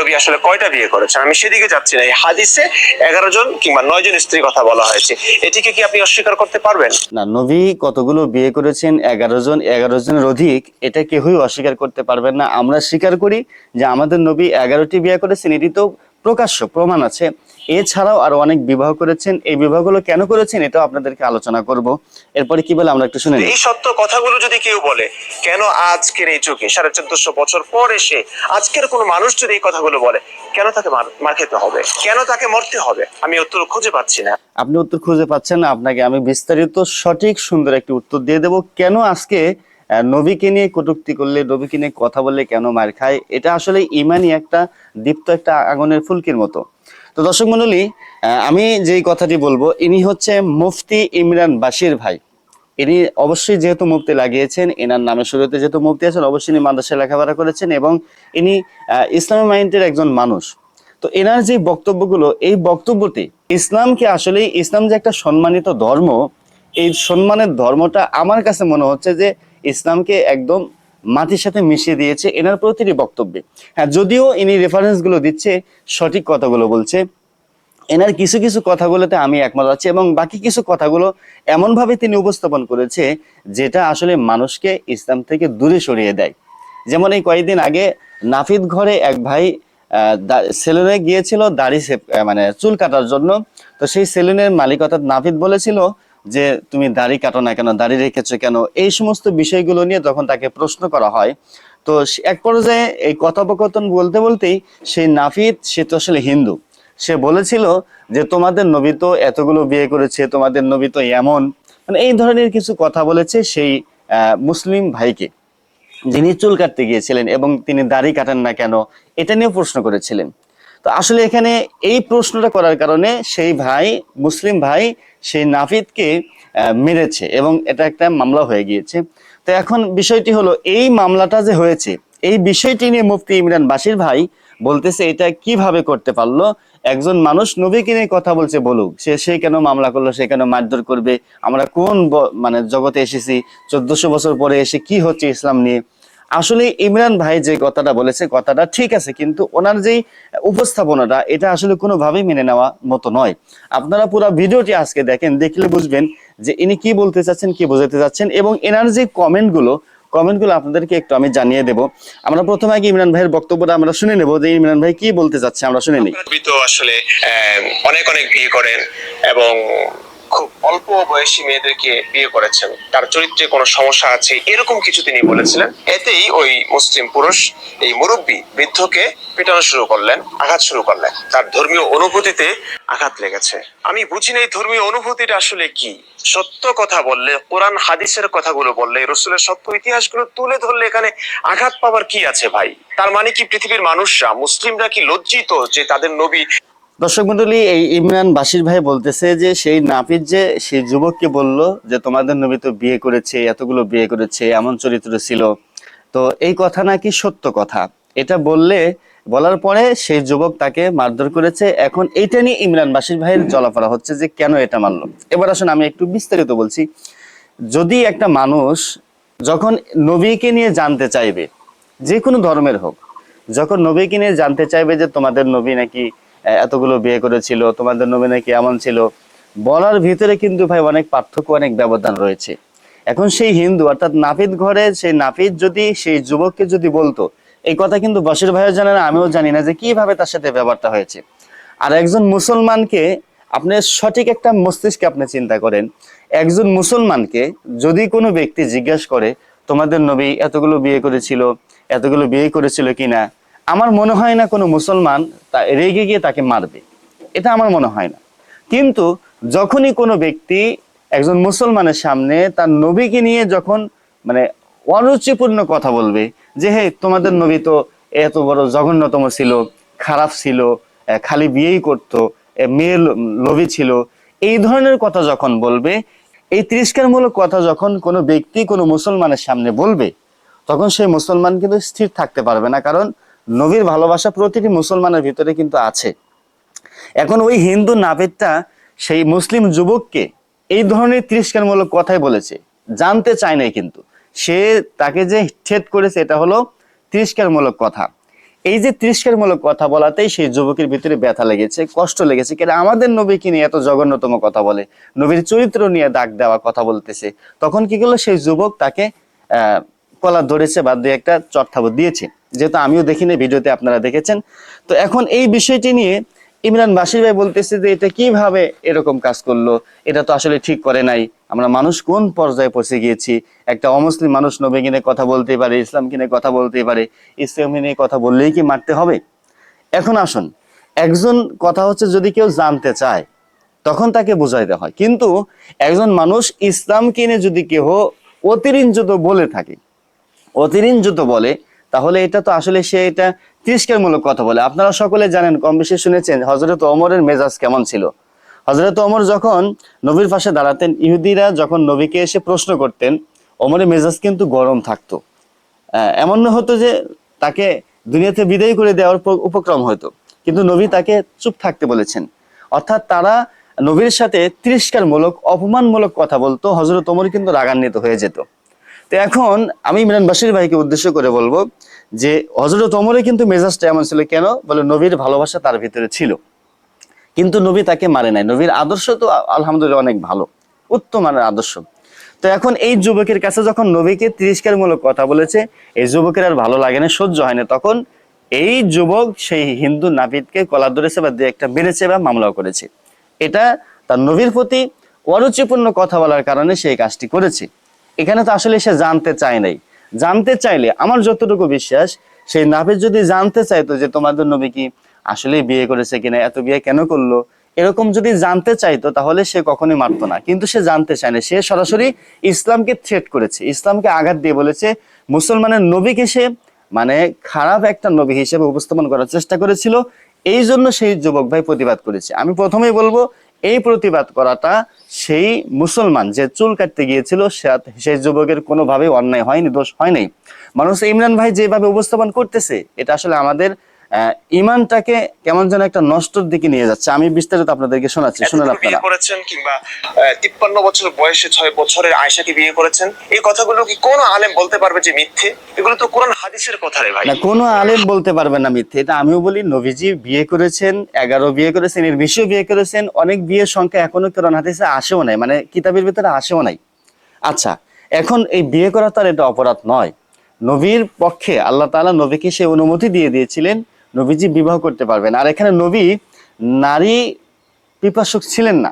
নবী আসলে কয়টা বিয়ে করেছেন? আমি সেদিকে যাচ্ছি না। এই হাদিসে এগারো জন কিংবা নয় জন স্ত্রীর কথা বলা হয়েছে। এটিকে কি আপনি অস্বীকার করতে পারবেন? না, নবী কতগুলো বিয়ে করেছেন? এগারো জন, এগারো জনের অধিক। এটা কেউই অস্বীকার করতে পারবেন না। আমরা স্বীকার করি যে আমাদের নবী এগারোটি বিয়ে করেছেন। এটি তো প্রকাশ্য প্রমাণ আছে। এছাড়াও আরও অনেক বিবাহ করেছেন। এই বিবাহগুলো কেন করেছেন এটাও আপনাদেরকে আলোচনা করব। এরপরে কি বলে আমরা একটু শুনে এই সত্য কথাগুলো যদি কেউ বলে কেন আজকের এই যুগে সাড়ে চোদ্দশো বছর পর এসে আজকের কোন মানুষ যদি এই কথাগুলো বলে কেন তাকে মার- খেতে হবে? কেন তাকে মরতে হবে? আমি উত্তর খুঁজে পাচ্ছি না। আপনি উত্তর খুঁজে পাচ্ছেন না। আপনাকে আমি বিস্তারিত সঠিক সুন্দর একটি উত্তর দিয়ে দেব। কেন আজকে নবীকে নিয়ে কটূক্তি করলে নবীকে নিয়ে কথা বললে কেন মার খায়? এটা আসলে ইমানই একটা দীপ্ত একটা আগুনের ফুলকির মতো। তো দর্শক মন্ডলী আমি যেই কথাটি বলব, ইনি হচ্ছে মুফতি ইমরান বাশির ভাই। ইনি অবশ্যই যেহেতু মুফতি লাগিয়েছেন, এনার নামে শুরুতে যেহেতু মুক্তি আছেন, অবশ্যই ইনি মাদ্রাসায় লেখাপড়া করেছেন এবং ইনি ইসলামী মাইন্ডের একজন মানুষ। তো এনার যে বক্তব্যগুলো, এই বক্তব্যটি ইসলামকে আসলে ইসলাম যে একটা সম্মানিত ধর্ম, এই সম্মানের ধর্মটা আমার কাছে মনে হচ্ছে যে ইসলামকে একদম মাটির সাথে মিশিয়ে দিয়েছে এনার প্রতিটি বক্তব্যে। হ্যাঁ যদিও ইনি রেফারেন্সগুলো দিচ্ছে, সঠিক কথাগুলো বলছে, এনার কিছু কিছু কথাগুলোতে আমি একমত আছি এবং বাকি কিছু কথাগুলো এমনভাবে তিনি উপস্থাপন করেছে যেটা আসলে মানুষকে ইসলাম থেকে দূরে সরিয়ে দেয়। যেমন এই কয়েকদিন আগে নাফিদ ঘরে এক ভাই সেলুনে গিয়েছিল দাড়ি মানে চুল কাটার জন্য। তো সেই সেলুনের মালিক অর্থাৎ নাফিদ বলেছিল যে তুমি দাড়ি কাটো না কেন, দাড়ি রেখেছো কেন, এই সমস্ত বিষয়গুলো নিয়ে তখন তাকে প্রশ্ন করা হয়। তো এক পর্যায়ে এই কথোপকথন বলতে বলতেই সেই নাফিদ, সে তো আসলে হিন্দু। সে বলেছিল যে, তোমাদের নবী তো এতগুলো বিয়ে করেছে, তোমাদের নবী তো এমন। মানে এই ধরনের কিছু কথা বলেছে সেই মুসলিম ভাইকে, যিনি চুল কাটতে গিয়েছিলেন এবং তিনি দাড়ি কাটেন না কেন, এটা নিয়ে প্রশ্ন করেছিলেন। তো আসলে এখানে এই প্রশ্নটা করার কারণে সেই ভাই, মুসলিম ভাই সেই নাফিদকে মেরেছে এবং এটা একটা মামলা হয়ে গিয়েছে। তো এখন বিষয়টি হলো, এই মামলাটা যে হয়েছে, এই বিষয়টি নিয়ে মুফতি ইমরান বাসির ভাই বলতেছে, এটা কীভাবে করতে পারল? একজন মানুষ নবীকে নিয়ে কথা বলছে, বলুক। সে সে কেন মামলা করল? সে কেন মারধর করবে? আমরা কোন মানে জগতে এসেছি? চোদ্দশো বছর পরে এসে কি হচ্ছে ইসলাম নিয়ে? আসলে ইমরান ভাই যে কথাটা বলেছে, কথাটা ঠিক আছে, কিন্তু ওনার যেই উপস্থাপনাটা, এটা আসলে কোনোভাবেই মেনে নেওয়া মতো নয়। আপনারা পুরো ভিডিওটি আজকে দেখেন, দেখলে বুঝবেন যে ইনি কি বলতে চাচ্ছেন, কি বোঝাতে চাচ্ছেন, এবং এনার যে কমেন্টগুলো কমেন্টগুলো আপনাদেরকে একটু আমি জানিয়ে দেব। আমরা প্রথমে আগে ইমরান ভাইয়ের বক্তব্যটা আমরা শুনে নেব যে ইমরান ভাই কি বলতে চাচ্ছে, আমরা শুনে নিই। আসলে অনেক অনেক বিয়ে করেন এবং খুব অল্প বয়সী মেয়েদেরকে বিয়ে করেছেন। তার চরিত্রে কোনো সমস্যা আছে? এরকম কিছু তিনি বলেছিলেন। এতেই ওই মুসলিম পুরুষ, এই মুরব্বী বৃদ্ধকে পেটানো শুরু করলেন, আঘাত শুরু করলেন। তার ধর্মীয় অনুভূতিতে আঘাত লেগেছে। আমি বুঝি না এই ধর্মীয় অনুভূতিটা আসলে কি? সত্য কথা বললে, কোরআন, হাদিসের কথাগুলো বললে, রসুলের সত্য ইতিহাসগুলো তুলে ধরলে এখানে আঘাত পাওয়ার কি আছে ভাই? তার মানে কি পৃথিবীর মানুষরা, মুসলিমরা কি লজ্জিত যে তাদের নবী দর্শক মন্ডলী, এই ইমরান বাসির ভাই বলতেছে যে, সেই নাপিত যে, সেই যুবককে বলল যে, তোমাদের নবী তো বিয়ে করেছে, এতগুলো বিয়ে করেছে, এমন চরিত্র ছিল। তো এই কথা নাকি সত্য কথা? এটা বললে, বলার পরে সেই যুবক তাকে মারধর করেছে। এখন এইটা নিয়ে ইমরান বাসির ভাইয়ের চলাফেরা হচ্ছে যে, কেন এটা মানলো এবার আসুন আমি একটু বিস্তারিত বলছি। যদি একটা মানুষ যখন নবীকে নিয়ে জানতে চাইবে, যে কোনো ধর্মের হোক, যখন নবীকে নিয়ে জানতে চাইবে যে, তোমাদের নবী নাকি এতগুলো বিয়ে করেছিল, তোমাদের নবী নাকি এমন ছিল? বলার ভিতরে কিন্তু ভাই অনেক পার্থক্য, অনেক ব্যবধান রয়েছে। এখন সেই হিন্দু, অর্থাৎ নাপিত ঘরে সেই নাপিত যদি, সেই যুবককে যদি বলতো, এই কথা কিন্তু বসির ভাইও জানে না, আমিও জানি না যে কীভাবে তার সাথে ব্যাপারটা হয়েছে। আর একজন মুসলমানকে আপনি সঠিক একটা মস্তিষ্কে আপনি চিন্তা করেন, একজন মুসলমানকে যদি কোনো ব্যক্তি জিজ্ঞাসা করে, তোমাদের নবী এতগুলো বিয়ে করেছিল, এতগুলো বিয়ে করেছিল কিনা আমার মনে হয় না কোনো মুসলমান তা রেগে গিয়ে তাকে মারবে। এটা আমার মনে হয় না। কিন্তু যখনই কোনো ব্যক্তি একজন মুসলমানের সামনে তার নবীকে নিয়ে যখন মানে অরুচিপূর্ণ কথা বলবে যে হে তোমাদের নবী তো এত বড় জঘন্যতম ছিল খারাপ ছিল খালি বিয়েই করতো আহ, মেয়ে লোভী ছিল। এই ধরনের কথা যখন বলবে এই তিরস্কারমূলক কথা যখন কোনো ব্যক্তি কোনো মুসলমানের সামনে বলবে তখন সেই মুসলমান কিন্তু স্থির থাকতে পারবে না। কারণ নবীর ভালোবাসা প্রতিটি মুসলমানের ভিতরে কিন্তু আছে। এখন ওই হিন্দু নাপিতটা সেই মুসলিম যুবককে এই ধরনের তিরস্কারমূলক কথাই বলেছে। জানতে চায় নাই কিন্তু। সে তাকে যে ঠেট করেছে এটা হলো তিরস্কারমূলক কথা। এই যে তিরস্কারমূলক কথা বলাতেই সেই যুবকের ভিতরে ব্যথা লেগেছে, কষ্ট লেগেছে। কেন আমাদের নবীকে নিয়ে এত জঘন্যতম কথা বলে? নবীর চরিত্র নিয়ে দাগ দেওয়া কথা বলতেছে। তখন কি করল সেই যুবক তাকে, আহ কলা ধরেছে বা দুই একটা চটথাবো দিয়েছে। যেহেতু আমিও দেখিনি, ভিডিওতে আপনারা দেখেছেন। তো এখন এই বিষয়টি নিয়ে ইমরান বাসির ভাই বলতেছে যে, এটা কীভাবে এরকম কাজ করল? এটা তো আসলে ঠিক করে নাই। আমরা মানুষ কোন পর্যায়ে পৌঁছে গিয়েছি? একটা অমুসলিম মানুষ নবী কিনে কথা বলতে পারে ইসলাম কিনে কথা বলতে পারে। ইসলাম নিয়ে কথা বললেই কি মারতে হবে? এখন আসুন, একজন কথা হচ্ছে যদি কেউ জানতে চায়, তখন তাকে বুঝাইতে হয়। কিন্তু একজন মানুষ ইসলাম কিনে যদি কেউ অতিরঞ্জিত বলে থাকে অতিরঞ্জিত বলে, তাহলে এটা তো আসলে সে এটা তিরস্কারমূলক কথা বলে। আপনারা সকলে জানেন, কম বেশি শুনেছেন হজরত ওমরের মেজাজ কেমন ছিল? হজরত ওমর যখন নবীর পাশে দাঁড়াতেন, ইহুদিরা যখন নবীকে এসে প্রশ্ন করতেন, ওমরের মেজাজ কিন্তু গরম থাকতো। এমন না হতো যে তাকে দুনিয়াতে বিদায় করে দেওয়ার উপক্রম হতো, কিন্তু নবী তাকে চুপ থাকতে বলেছেন। অর্থাৎ তারা নবীর সাথে তিরস্কারমূলক, অপমানমূলক কথা বলতো হজরত ওমর কিন্তু রাগান্বিত হয়ে যেত। তো এখন আমি ইমরান বাসির ভাইকে উদ্দেশ্য করে বলব যে হজরত ওমরে কিন্তু মেজাজটা এমন ছিল, কেন? বলে নবীর ভালোবাসা তার ভিতরে ছিল। কিন্তু নবী তাকে মারে নাই। নবীর আদর্শ তো আলহামদুলিল্লাহ অনেক ভালো। উত্তম মানের আদর্শ। তো এখন এই যুবকের কাছে যখন নবীকে তিরস্কারমূলক কথা বলেছে, এই যুবকের আর ভালো লাগে না, সহ্য হয় না। তখন এই যুবক সেই হিন্দু নাপিতকে কলা ধরেছে বা দু একটা মেরেছে বা মামলাও করেছে। এটা তার নবীর প্রতি অরুচিপূর্ণ কথা বলার কারণে সেই কাজটি করেছে। এখানে তো আসলে সে জানতে চায় নাই। জানতে চাইলে আমার যতটুকু বিশ্বাস, সেই নাপিত যদি জানতে চাইতো যে তোমাদের নবী কি আসলে বিয়ে করেছে কিনা, এত বিয়ে কেন করল, এরকম যদি জানতে চাইতো তাহলে সে কখনোই মারতো না। কিন্তু সে জানতে চায় না। সে সরাসরি ইসলামকে থ্রেট করেছে। ইসলামকে আঘাত দিয়ে বলেছে, মুসলমানের নবীকে সে মানে খারাপ একটা নবী হিসেবে উপস্থাপন করার চেষ্টা করেছিল। এই জন্য সেই যুবক ভাই প্রতিবাদ করেছে। আমি প্রথমেই বলব এই প্রতিবাদ করাটা সেই মুসলমান যে চুল কাটতে গিয়েছিল, সে- যুবকের কোনোভাবে অন্যায় হয়নি, দোষ হয় নাই মানুষ ইমরান ভাই যেভাবে উপস্থাপন করতেছে, এটা আসলে আমাদের ইমানটাকে কেমন যেন একটা নষ্টর দিকে নিয়ে যাচ্ছে। আমি বিস্তারিত আপনাদেরকে শোনাচ্ছি শুনুন আপনারা করেছেন কিংবা তিপ্পান্ন বছর বয়সে ছয় বছরের আয়সাকে বিয়ে করেছেন এই কথাগুলো কি কোনো আলেম বলতে পারবে যে মিথ্যে? এগুলো তো কোরআন হাদিসের কথা রে ভাই। না কোনো আলেম বলতে পারবে না মিথ্যে। এটা আমিও বলি নবীজি বিয়ে করেছেন এগারো বিয়ে করেছেন এর বেশিও বিয়ে করেছেন অনেক বিয়ের সংখ্যা এখনও কোরআন হাদিসে আসেও নাই মানে কিতাবের ভিতরে আসেও নাই। আচ্ছা এখন এই বিয়ে করা তার এটা অপরাধ নয়। নবীর পক্ষে আল্লাহ তাআলা নবীকে সে অনুমতি দিয়ে দিয়েছিলেন নবীজি বিবাহ করতে পারবেন। আর এখানে নবী নারী পিপাসুক ছিলেন না।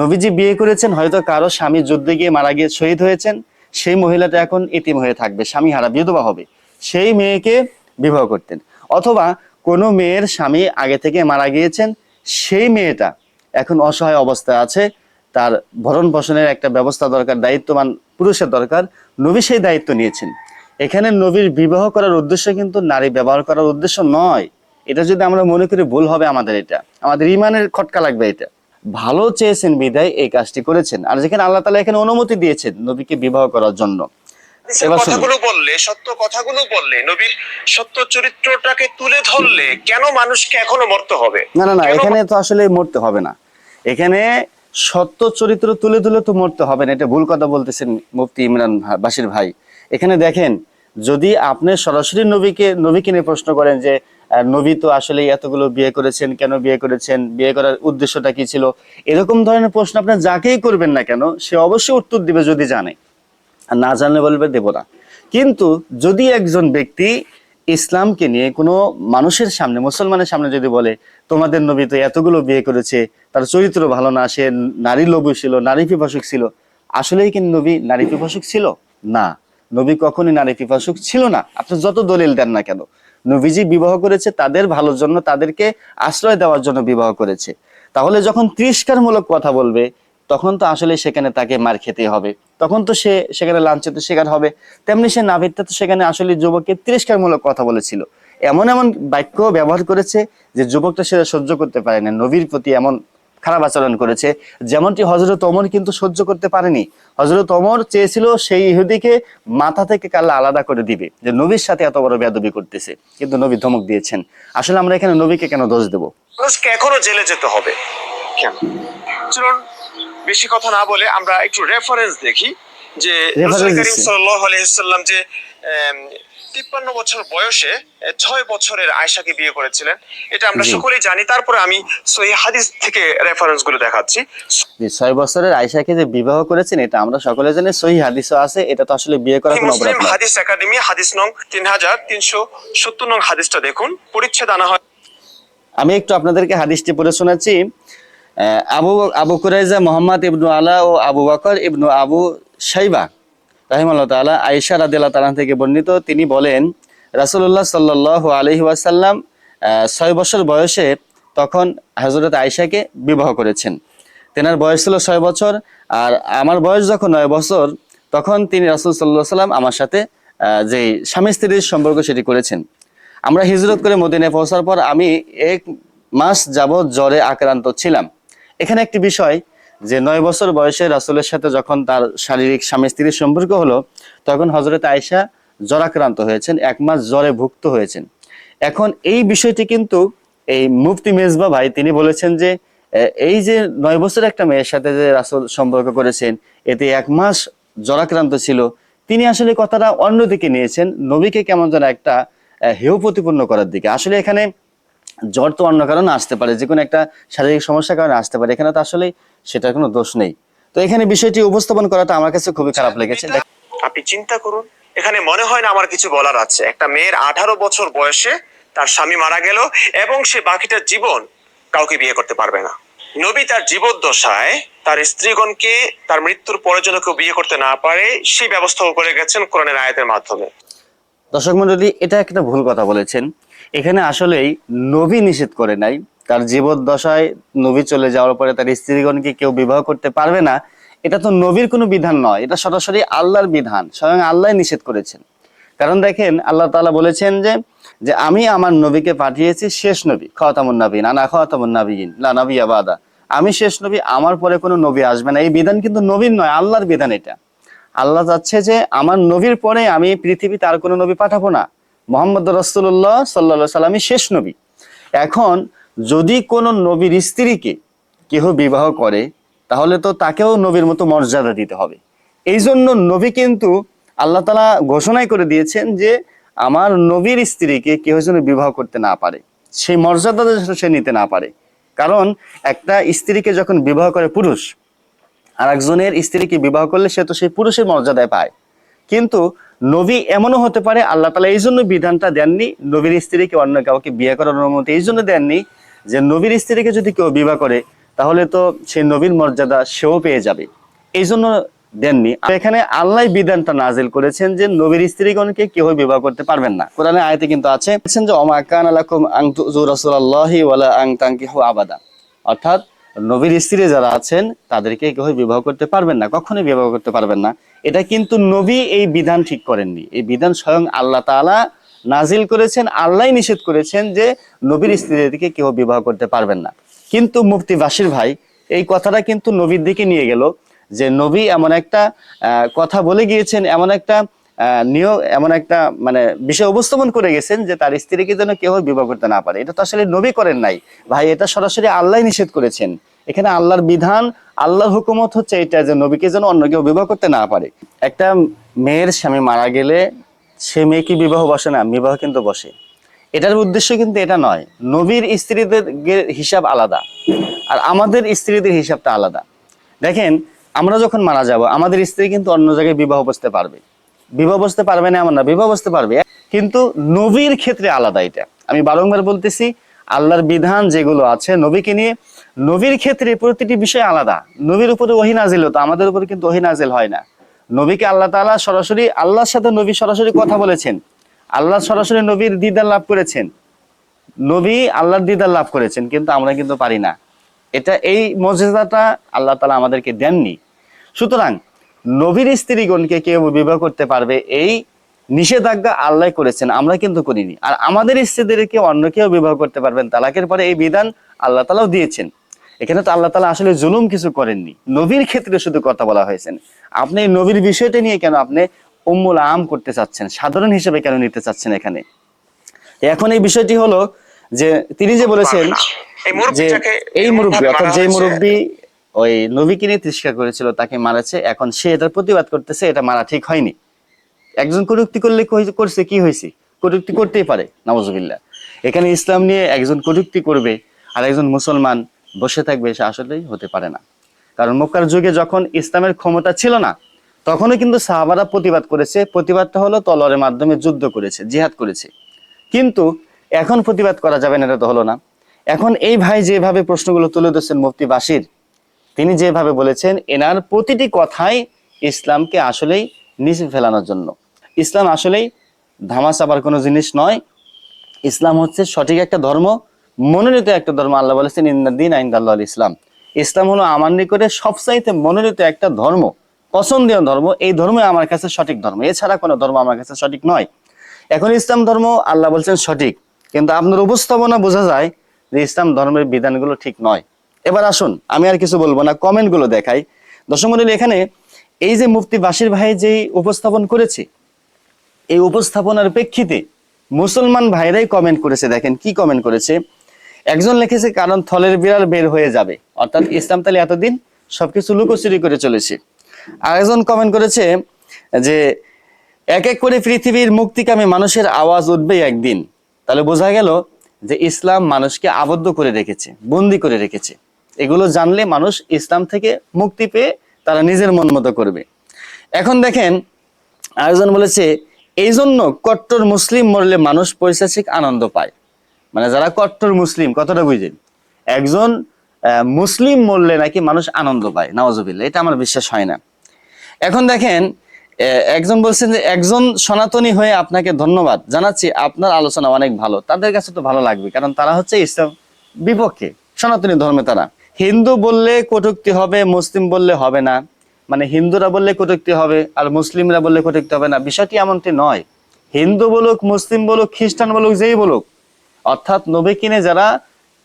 নবীজি বিয়ে করেছেন, হয়তো কারও স্বামী যুদ্ধে গিয়ে মারা গিয়ে শহীদ হয়েছেন, সেই মহিলাটা এখন এতিম হয়ে থাকবে স্বামী হারা বিধবা হবে। সেই মেয়েকে বিবাহ করতেন। অথবা কোনো মেয়ের স্বামী আগে থেকে মারা গিয়েছেন, সেই মেয়েটা এখন অসহায় অবস্থায় আছে, তার ভরণ পোষণের একটা ব্যবস্থা দরকার, দায়িত্ববান পুরুষের দরকার। নবী সেই দায়িত্ব নিয়েছেন। এখানে নবীর বিবাহ করার উদ্দেশ্য কিন্তু নারী ব্যবহার করার উদ্দেশ্য নয়। এটা যদি আমরা মনে করি ভুল হবে আমাদের এটা। আমাদের ইমানের খটকা লাগবে এটা। ভালো চেয়েছেন বিদায় এই কাজটি করেছেন। আর যেখানে আল্লাহ তালা এখানে অনুমতি দিয়েছেন নবীকে বিবাহ করার জন্য। কথাগুলো বললে সত্য কথাগুলো বললে নবীর সত্য চরিত্রটাকে তুলে ধরলে কেন মানুষকে এখনও মরতে হবে? না না না এখানে তো আসলে মরতে হবে না। এখানে সত্য চরিত্র তুলে তুলে তো মরতে হবে না। এটা ভুল কথা বলতেছেন মুফতি ইমরান বাশির ভাই। এখানে দেখেন যদি আপনি সরাসরি নবীকে নবীকে নিয়ে প্রশ্ন করেন যে নবী তো আসলে এতগুলো বিয়ে করেছেন, কেন বিয়ে করেছেন, বিয়ে করার উদ্দেশ্যটা কি ছিল? এরকম ধরনের প্রশ্ন আপনি যাকেই করবেন না কেন, সে অবশ্যই উত্তর দিবে যদি জানে। আর না জানলে বলবে দেব না। কিন্তু যদি একজন ব্যক্তি ইসলামকে নিয়ে কোনো মানুষের সামনে, মুসলমানের সামনে যদি বলে, তোমাদের নবী তো এতগুলো বিয়ে করেছে, তার চরিত্র ভালো না, সে নারী লোভী ছিল, নারী পিপাসুক ছিল। আসলেই কি নবী নারী পিপাসুক ছিল? না। নবী কখনই নারী পিপাসুক ছিল না। আপনি যত দলিল দেন না কেন? নবীজি বিবাহ করেছে তাদের ভালোর জন্য, তাদেরকে আশ্রয় দেওয়ার জন্য বিবাহ করেছে। তাহলে যখন তিরস্কারমূলক কথা বলবে, তখন তো আসলে সেখানে তাকে মার খেতে হবে। তখন তো সে সেখানে লাঞ্ছিত শিকার হবে। তেমনি সে নাভিদটা তো সেখানে আসলে যুবককে তিরস্কারমূলক কথা বলেছিল। এমন এমন বাক্য ব্যবহার করেছে যে যুবকটা সেটা সহ্য করতে পারে না। নবীর প্রতি এমন খারাপ আচরণ করেছে। যেমনটি হজরত ওমর কিন্তু সহ্য করতে পারেনি। হজরত ওমর চেয়েছিল সেই ইহুদিকে মাথা থেকে কাল্লা আলাদা করে দিবে যে নবীর সাথে এত বড় বেদবি করতেছে। কিন্তু নবী ধমক দিয়েছেন। আসলে আমরা এখানে নবীকে কেন দোষ দেবো? মানুষকে এখনও জেলে যেতে হবে। চলুন বেশি কথা না বলে আমরা একটু রেফারেন্স দেখি যে Reference রাসূল করিম সাল্লাল্লাহু আলাইহি ওয়াসাল্লাম যে তিপ্পান্ন বছর বয়সে ছয় বছরের আয়সাকে বিয়ে করেছিলেন। এটা আমরা সকলেই জানি। তারপরে আমি সহি হাদিস থেকে রেফারেন্সগুলো দেখাচ্ছি। ছয় বছরের আয়সাকে যে বিবাহ করেছেন এটা আমরা সকলে জানি সহি হাদিসও আছে এটা তো আসলে বিয়ে করা কোনো অপরাধ হাদিস একাডেমি হাদিস নং তিন হাজার তিনশো সত্তর নং হাদিসটা দেখুন। পরিচ্ছেদ আনা হয়। আমি একটু আপনাদেরকে হাদিসটি পড়ে শোনাচ্ছি। আবু আবু কুরাইজা মোহাম্মদ ইবনু আলা ও আবু বকর ইবনু আবু সাইবা রাহিমাল্লাহ তাআলা আয়েশা রাদিয়াল্লাহু তাআলা থেকে বর্ণিত, তিনি বলেন, রাসূলুল্লাহ সাল্লাল্লাহু আলাইহি ওয়াসাল্লাম ছয় বছর বয়সে তখন হযরত আয়েশাকে বিবাহ করেছেন। তেনার বয়স ছিল ছয় বছর, আর আমার বয়স যখন নয় বছর, তখন তিনি রাসূল আলাইহি সাল্লাম আমার সাথে যে স্বামী স্ত্রীর সম্পর্ক সেটি করেছেন। আমরা হিজরত করে মদিনায় পৌঁছার পর আমি এক মাস যাবৎ জ্বরে আক্রান্ত ছিলাম। এখানে একটি বিষয় যে নয় বছর বয়সে রাসুলের সাথে যখন তার শারীরিক স্বামী স্ত্রীর সম্পর্ক হলো, তখন হজরত আয়েশা জ্বরাক্রান্ত হয়েছেন, এক মাস জ্বরে ভুক্ত হয়েছেন। এখন এই বিষয়টি কিন্তু এই মুফতি মেজবা ভাই তিনি বলেছেন যে এই যে নয় বছর একটা মেয়ের সাথে যে রাসুল সম্পর্ক করেছেন, এতে এক মাস জ্বরাক্রান্ত ছিল। তিনি আসলে কথাটা অন্যদিকে নিয়েছেন, নবীকে কেমন যেন একটা হেয় প্রতিপন্ন করার দিকে। আসলে এখানে জ্বর তো অন্য কারণে আসতে পারে যে কোনো একটা শারীরিক সমস্যার কারণে আসতে পারে এখানে তো আসলে সেটার কোনো দোষ নেই। তো এখানে বিষয়টি উপস্থাপন করাটা আমার কাছে খুবই খারাপ লেগেছে। আপনি চিন্তা করুন এখানে মনে হয় না আমার কিছু বলার আছে। একটা মেয়ের আঠারো বছর বয়সে তার স্বামী মারা গেল এবং সে বাকিটা জীবন কাউকে বিয়ে করতে পারবে না। নবী তার জীবদ্দশায় তার স্ত্রীগণকে তার মৃত্যুর পরে যেন কেউ বিয়ে করতে না পারে সেই ব্যবস্থাও করে গেছেন কোরআনের আয়াতের মাধ্যমে। দর্শক মন্ডলী এটা একটা ভুল কথা বলেছেন। এখানে আসলেই নবী নিষেধ করে নাই। তার জীবদ্দশায় নবী চলে যাওয়ার পরে তার স্ত্রীগণকে কেউ বিবাহ করতে পারবে না। এটা তো নবীর কোনো বিধান নয়, এটা সরাসরি আল্লাহর বিধান, স্বয়ং আল্লাহ নিষেধ করেছেন। কারণ দেখেন, আল্লাহ তালা বলেছেন যে যে আমি আমার নবীকে পাঠিয়েছি শেষ নবী, খাতামুন নবীন, আনা খাতামুন নবীন, লা নবী আবাদা আমি শেষ নবী, আমার পরে কোনো নবী আসবে না। এই বিধান কিন্তু নবীর নয়, আল্লাহর বিধান এটা। আল্লাহ চাচ্ছে যে, আমার নবীর পরে আমি পৃথিবীতে আর কোনো নবী পাঠাবো না। মোহাম্মদ রসুল্লাহ সাল্লা সাল্লামই শেষ নবী। এখন যদি কোনো নবীর স্ত্রীকে কেহ বিবাহ করে, তাহলে তো তাকেও নবীর মতো মর্যাদা দিতে হবে। এই জন্য নবী কিন্তু আল্লাহ তালা ঘোষণাই করে দিয়েছেন যে, আমার নবীর স্ত্রীকে কেউ যেন বিবাহ করতে না পারে, সেই মর্যাদা যেন সে নিতে না পারে। কারণ একটা স্ত্রীকে যখন বিবাহ করে পুরুষ আর একজনের স্ত্রীকে বিবাহ করলে সে তো সেই পুরুষের মর্যাদায় পায়। কিন্তু নবী এমনও হতে পারে, আল্লাহ তালা এই জন্য বিধানটা দেননি নবীর স্ত্রীকে অন্য কাউকে বিয়ে করার অনুমতি এই জন্য দেননি যে নবীর স্ত্রীকে যদি কেউ বিবাহ করে, তাহলে তো সেই নবীর মর্যাদা সেও পেয়ে যাবে। এই জন্য দেননি। এখানে আল্লাহ বিধানটা নাজিল করেছেন যে নবীর স্ত্রীগণকে কেউ বিবাহ করতে পারবেন না। কোরআনে আয়তে কিন্তু আছে যে অমা কান আলাকুম আং রাসূলুল্লাহি ওয়ালা আং তানকিহু আবাদা। অর্থাৎ নবীর স্ত্রী যারা আছেন, তাদেরকে কেউ বিবাহ করতে পারবেন না, কখনোই বিবাহ করতে পারবেন না। এটা কিন্তু নবী এই বিধান ঠিক করেননি। এই বিধান স্বয়ং আল্লাহ তাআলা নাজিল করেছেন, আল্লাহ নিষেধ করেছেন যে নবীর স্ত্রীদেরকে কেউ বিবাহ করতে পারবেন না। কিন্তু মুফতি বাসির ভাই এই কথাটা কিন্তু নবীর দিকে নিয়ে গেল যে নবী এমন একটা কথা বলে গিয়েছেন, এমন একটা নিয়োগ এমন একটা মানে বিষয় উপস্থাপন করে গেছেন যে তার স্ত্রীকে যেন কেউ বিবাহ করতে না পারে। এটা তো আসলে নবী করেন নাই। ভাই, এটা সরাসরি আল্লাহ নিষেধ করেছেন। এখানে আল্লাহর বিধান, আল্লাহর হুকুমত হচ্ছে এটা যে নবীকে যেন অন্য কেউ বিবাহ করতে না পারে। একটা মেয়ের স্বামী মারা গেলে সে মেয়ে কি বিবাহ বসে না? বিবাহ কিন্তু বসে। এটার উদ্দেশ্য কিন্তু এটা নয়। নবীর স্ত্রীদের হিসাব আলাদা আর আমাদের স্ত্রীদের হিসাবটা আলাদা। দেখেন, আমরা যখন মারা যাব, আমাদের স্ত্রী কিন্তু অন্য জায়গায় বিবাহ বসতে পারবে। বিবাহ বসতে পারবে না এমন না, বিবাহ বসতে পারবে। কিন্তু নবীর ক্ষেত্রে আলাদা এটা। আমি বারংবার বলতেছি, আল্লাহর বিধান যেগুলো আছে নবীকে নিয়ে নবীর ক্ষেত্রে প্রতিটি বিষয় আলাদা। নবীর উপরে ওহি নাজিল হতো, আমাদের উপরে কিন্তু ওহি নাজিল হয় না। নবীকে আল্লাহ তাআলা সরাসরি, আল্লাহর সাথে নবী সরাসরি কথা বলেছেন। আল্লাহ সরাসরি নবীর দিদার লাভ করেছেন। নবী আল্লাহর দিদার লাভ করেছেন, কিন্তু আমরা কিন্তু পারি না। এটা এই মর্যাদাটা আল্লাহ তালা আমাদেরকে দেননি। সুতরাং নবীর স্ত্রীগণকে কেউ বিবাহ করতে পারবে, এই নিষেধাজ্ঞা আল্লাহ করেছেন, আমরা কিন্তু করিনি। আর আমাদের স্ত্রীদেরকে অন্য কেউ বিবাহ করতে পারবেন, তালাকের পরে এই বিধান আল্লাহ তালাও দিয়েছেন। এখানে তো আল্লাহ তালা আসলে জুলুম কিছু করেননি। নবীর ক্ষেত্রে শুধু কথা বলা হয়েছে আপনি নবীর বিষয়টা নিয়ে কেন আপনি উম্মুল আম করতে চাচ্ছেন? সাধারণ হিসেবে কেন নিতে চাচ্ছেন এখানে? এখন এই বিষয়টি হলো যে তিনি যে বলেছেন যে এই মুরব্বী অর্থাৎ যে মুরব্বী ওই নবীকে নিয়ে তিরস্কার করেছিল তাকে মারাছে এখন সে এটার প্রতিবাদ করতেছে এটা মারা ঠিক হয়নি। একজন কটুক্তি করলে করছে কি হয়েছে? কটুক্তি করতেই পারে নওয়াজবিল্লাহ এখানে ইসলাম নিয়ে একজন কটুক্তি করবে আর একজন মুসলমান বসে থাকবে সে আসলেই হতে পারে না। কারণ মক্কার যুগে যখন ইসলামের ক্ষমতা ছিল না, তখনও কিন্তু সাহাবারা প্রতিবাদ করেছে। প্রতিবাদটা হলো তলরের মাধ্যমে যুদ্ধ করেছে, জিহাদ করেছে। কিন্তু এখন প্রতিবাদ করা যাবে না, এটা তো হলো না। এখন এই ভাই যেভাবে প্রশ্নগুলো তুলে ধরছেন মুফতি বাসির তিনি যেভাবে বলেছেন, এনার প্রতিটি কথাই ইসলামকে আসলেই নিচে ফেলানোর জন্য। ইসলাম আসলেই ধামা চাপার কোনো জিনিস নয়। ইসলাম হচ্ছে সঠিক একটা ধর্ম মনোনীত একটা ধর্ম আল্লাহ বলেছেন ইন্দিন আইন আল্লাহ ইসলাম। ইসলাম হলো আমার নিকটে সবচাইতে মনোনীত একটা ধর্ম পছন্দীয় ধর্ম। এই ধর্মই আমার কাছে সঠিক ধর্ম। এছাড়া কোনো ধর্ম আমার কাছে সঠিক নয়। এখন ইসলাম ধর্ম আল্লাহ বলছেন সঠিক, কিন্তু আপনার উপস্থাপনা বোঝা যায় যে ইসলাম ধর্মের বিধানগুলো ঠিক নয়। এবার আসুন, আমি আর কিছু বলব না, কমেন্টগুলো দেখাই। মন্ডলী, এখানে এই যে মুফতি বাসির ভাই যে উপস্থাপন করেছে, এই উপস্থাপনার প্রেক্ষিতে মুসলমান ভাইরাই কমেন্ট করেছে, দেখেন কি কমেন্ট করেছে। একজন লিখেছে, কারণ থলের বিড়াল বের হয়ে যাবে। অর্থাৎ ইসলাম তাহলে এতদিন সবকিছু লুকোচুরি করে চলেছে। আর একজন কমেন্ট করেছে যে, এক এক করে পৃথিবীর মুক্তিকামী মানুষের আওয়াজ উঠবে একদিন। তাহলে বোঝা গেল যে ইসলাম মানুষকে আবদ্ধ করে রেখেছে, বন্দি করে রেখেছে। এগুলো জানলে মানুষ ইসলাম থেকে মুক্তি পেয়ে তারা নিজের মন মতো করবে। এখন দেখেন, আরেকজন বলেছে এই জন্য কট্টর মুসলিম মরলে মানুষ পৈশাচিক আনন্দ পায়। মানে যারা কট্টর মুসলিম, কতটা বুঝেন একজন মুসলিম মরলে নাকি মানুষ আনন্দ পায় নওয়াজবিল্লা এটা আমার বিশ্বাস হয় না। এখন দেখেন একজন বলছেন যে একজন সনাতনী হয়ে আপনাকে ধন্যবাদ জানাচ্ছি, আপনার আলোচনা অনেক ভালো, তাদের কাছে তো ভালো লাগবে, কারণ তারা হচ্ছে ইসলাম বিপক্ষে, সনাতনী ধর্মে তারা। হিন্দু বললে কটুক্তি হবে, মুসলিম বললে হবে না। মানে হিন্দুরা বললে কটুক্তি হবে, আর মুসলিমরা বললে কটুক্তি হবে না, বিষয়টি এমনটি নয়। হিন্দু বলুক, মুসলিম বলুক, খ্রিস্টান বলুক, যেই বলুক অর্থাৎ নবী কিনে যারা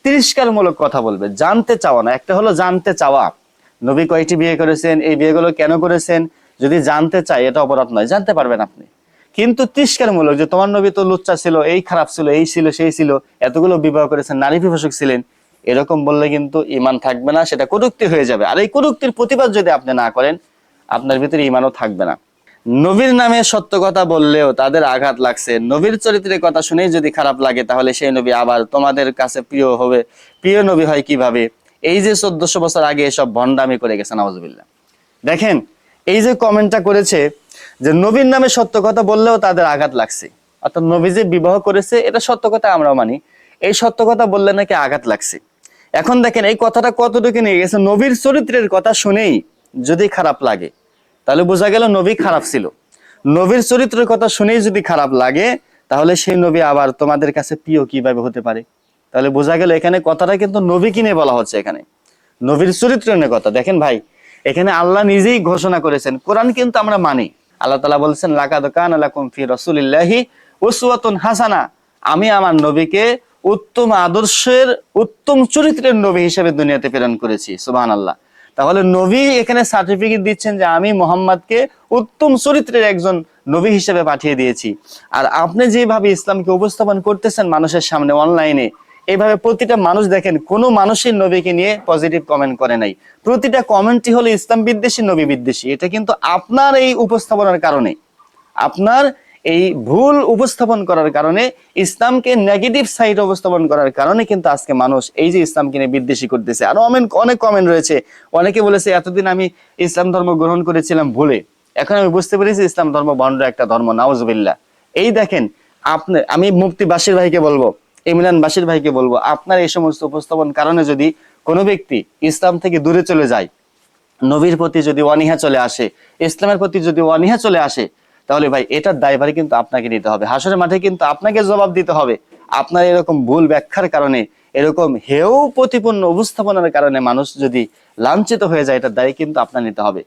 তিরস্কারমূলক কথা বলবে, জানতে চাওয়া না। একটা হলো জানতে চাওয়া। নবী কয়টি বিয়ে করেছেন, এই বিয়েগুলো কেন করেছেন? যদি জানতে চাই এটা অপরাধ নয়, জানতে পারবেন আপনি। কিন্তু তিরস্কারমূলক যে তোমার নবী তো লুচ্চা ছিল, এই খারাপ ছিল, এই ছিল, সেই ছিল, এতগুলো বিবাহ করেছেন, নারী বিভাষক ছিলেন, এরকম বললে কিন্তু ইমান থাকবে না, সেটা কটুক্তি হয়ে যাবে। আর এই কটুক্তির প্রতিবাদ যদি আপনি না করেন, আপনার ভিতরে ইমানও থাকবে না। নবীর নামে সত্য কথা বললেও তাদের আঘাত লাগছে। নবীর চরিত্রের কথা শুনেই যদি খারাপ লাগে, তাহলে সেই নবী আবার তোমাদের কাছে প্রিয় হবে। প্রিয় নবী হয় কীভাবে? এই যে চোদ্দশো বছর আগে এসব ভণ্ডামি করে গেছে নওয়াজবিল্লাহ দেখেন, এই যে কমেন্টটা করেছে যে নবীর নামে সত্য কথা বললেও তাদের আঘাত লাগছে। অর্থাৎ নবী যে বিবাহ করেছে, এটা সত্য কথা আমরাও মানি। এই সত্য কথা বললে নাকি আঘাত লাগছে। এখন দেখেন, এই কথাটা কতটুকু নিয়ে গেছে? নবীর চরিত্রের কথা শুনেই যদি খারাপ লাগে তাহলে বোঝা গেল নবী খারাপ ছিল। নবীর চরিত্রের কথা শুনেই যদি খারাপ লাগে, তাহলে সেই নবী আবার তোমাদের কাছে প্রিয় কীভাবে হতে পারে? তাহলে বোঝা গেল এখানে কথাটা কিন্তু নবী কিনে বলা হচ্ছে এখানে। নবীর চরিত্র নিয়ে কথা। দেখেন ভাই, এখানে আল্লাহ নিজেই ঘোষণা করেছেন, কোরআন কিন্তু আমরা মানি। আল্লাহ তালা বলছেন, লাকাদ কান আলাকুম ফি রাসূলিল্লাহি উসওয়াতুন হাসানা। আমি আমার নবীকে উত্তম আদর্শের, উত্তম চরিত্রের নবী হিসেবে দুনিয়াতে প্রেরণ করেছি, সুবহানাল্লাহ। তাহলে নবী এখানে সার্টিফিকেট দিচ্ছেন যে আমি মোহাম্মদকে উত্তম চরিত্রের একজন নবী হিসেবে পাঠিয়ে দিয়েছি। আর আপনি যেভাবে ইসলামকে উপস্থাপন করতেছেন মানুষের সামনে অনলাইনে এইভাবে প্রতিটা মানুষ দেখেন, কোনো মানুষের নবীকে নিয়ে পজিটিভ কমেন্ট করে নাই। প্রতিটা কমেন্টই হলো ইসলাম বিদ্বেষী, নবী বিদ্বেষী। এটা কিন্তু আপনার এই উপস্থাপনার কারণে। আপনার এই ভুল উপস্থাপন করার কারণে ইসলামকে নেগেটিভ সাইড উপস্থাপন করার কারণে কিন্তু আজকে মানুষ এই যে ইসলামকে নিয়ে বিদ্বেষী করতেছে। আরও অনেক অনেক কমেন্ট রয়েছে। অনেকে বলেছে, এতদিন আমি ইসলাম ধর্ম গ্রহণ করেছিলাম ভুলে। এখন আমি বুঝতে পেরেছি ইসলাম ধর্ম বন্ড একটা ধর্ম, নাউজবিল্লাহ। এই দেখেন, আপনি, আমি মুক্তি বাসির ভাইকে বলব, ইমরান বাসির ভাইকে বলব, আপনার এই সমস্ত উপস্থাপন কারণে যদি কোনো ব্যক্তি ইসলাম থেকে দূরে চলে যায়, নবীর প্রতি যদি অনীহা চলে আসে, ইসলামের প্রতি যদি অনীহা চলে আসে তাহলে ভাই, এটার দায়ভার কিন্তু আপনাকে নিতে হবে। হাসরের মাঠে কিন্তু আপনাকে জবাব দিতে হবে। আপনার এরকম ভুল ব্যাখ্যার কারণে, এরকম হেউ প্রতিপন্ন উপস্থাপনার কারণে মানুষ যদি লাঞ্ছিত হয়ে যায়, এটার দায় কিন্তু আপনার নিতে হবে।